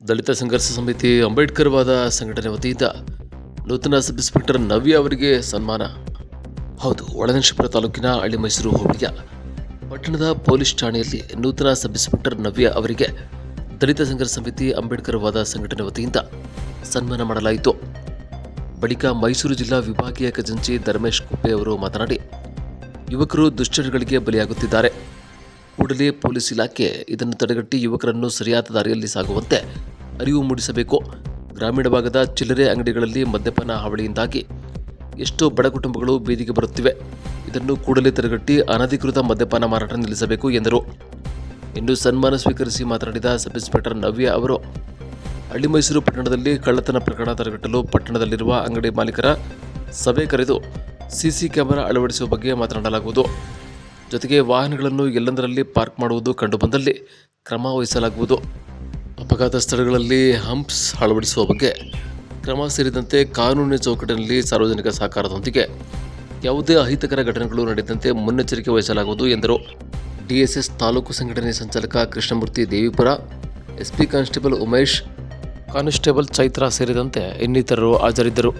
ದಲಿತ ಸಂಘರ್ಷ ಸಮಿತಿ ಅಂಬೇಡ್ಕರ್ ವಾದ ಸಂಘಟನೆ ವತಿಯಿಂದ ನೂತನ ಸಬ್ ಇನ್ಸ್ಪೆಕ್ಟರ್ ನವ್ಯ ಅವರಿಗೆ ಸನ್ಮಾನ. ಹೌದು, ಒಳನರಸೀಪುರ ತಾಲೂಕಿನ ಹಳ್ಳಿ ಮೈಸೂರು ಹೋಬಳಿಯ ಪಟ್ಟಣದ ಪೊಲೀಸ್ ಠಾಣೆಯಲ್ಲಿ ನೂತನ ಸಬ್ ಇನ್ಸ್ಪೆಕ್ಟರ್ ನವ್ಯ ಅವರಿಗೆ ದಲಿತ ಸಂಘರ್ಷ ಸಮಿತಿ ಅಂಬೇಡ್ಕರ್ ವಾದ ಸಂಘಟನೆ ವತಿಯಿಂದ ಸನ್ಮಾನ ಮಾಡಲಾಯಿತು. ಬಳಿಕ ಮೈಸೂರು ಜಿಲ್ಲಾ ವಿಭಾಗೀಯ ಖಜಾಂಚಿ ಧರ್ಮೇಶ್ ಕುಪ್ಪೆ ಅವರು ಮಾತನಾಡಿ, ಯುವಕರು ದುಶ್ಚಟಗಳಿಗೆ ಬಲಿಯಾಗುತ್ತಿದ್ದಾರೆ. ಕೂಡಲೇ ಪೊಲೀಸ್ ಇಲಾಖೆ ಇದನ್ನು ತಡೆಗಟ್ಟಿ ಯುವಕರನ್ನು ಸರಿಯಾದ ದಾರಿಯಲ್ಲಿ ಸಾಗುವಂತೆ ಅರಿವು ಮೂಡಿಸಬೇಕು. ಗ್ರಾಮೀಣ ಭಾಗದ ಚಿಲ್ಲರೆ ಅಂಗಡಿಗಳಲ್ಲಿ ಮದ್ಯಪಾನ ಹಾವಳಿಯಿಂದಾಗಿ ಎಷ್ಟೋ ಬಡ ಕುಟುಂಬಗಳು ಬೀದಿಗೆ ಬರುತ್ತಿವೆ. ಇದನ್ನು ಕೂಡಲೇ ತಡೆಗಟ್ಟಿ ಅನಧಿಕೃತ ಮದ್ಯಪಾನ ಮಾರಾಟ ನಿಲ್ಲಿಸಬೇಕು ಎಂದರು. ಇನ್ನು ಸನ್ಮಾನ ಸ್ವೀಕರಿಸಿ ಮಾತನಾಡಿದ ಸಬ್ ಇನ್ಸ್ಪೆಕ್ಟರ್ ನವ್ಯ ಅವರು ಹಳ್ಳಿ ಮೈಸೂರು ಪಟ್ಟಣದಲ್ಲಿ ಕಳ್ಳತನ ಪ್ರಕರಣ ತಡೆಗಟ್ಟಲು ಪಟ್ಟಣದಲ್ಲಿರುವ ಅಂಗಡಿ ಮಾಲೀಕರ ಸಭೆ ಕರೆದು ಸಿಸಿ ಕ್ಯಾಮೆರಾ ಅಳವಡಿಸುವ ಬಗ್ಗೆ ಮಾತನಾಡಲಾಗುವುದು. ಜೊತೆಗೆ ವಾಹನಗಳನ್ನು ಎಲ್ಲೆಂದರಲ್ಲಿ ಪಾರ್ಕ್ ಮಾಡುವುದು ಕಂಡುಬಂದಲ್ಲಿ ಕ್ರಮ ವಹಿಸಲಾಗುವುದು. ಅಪಘಾತ ಸ್ಥಳಗಳಲ್ಲಿ ಹಂಪ್ಸ್ ಅಳವಡಿಸುವ ಬಗ್ಗೆ ಕ್ರಮ ಸೇರಿದಂತೆ ಕಾನೂನಿನ ಚೌಕಟ್ಟಿನಲ್ಲಿ ಸಾರ್ವಜನಿಕ ಸಹಕಾರದೊಂದಿಗೆ ಯಾವುದೇ ಅಹಿತಕರ ಘಟನೆಗಳು ನಡೆದಂತೆ ಮುನ್ನೆಚ್ಚರಿಕೆ ವಹಿಸಲಾಗುವುದು ಎಂದರು. ಡಿಎಸ್ಎಸ್ ತಾಲೂಕು ಸಂಘಟನೆ ಸಂಚಾಲಕ Krishnamurthy Devipura, SP constable Umesh, constable Chaitra ಸೇರಿದಂತೆ ಇನ್ನಿತರರು ಹಾಜರಿದ್ದರು.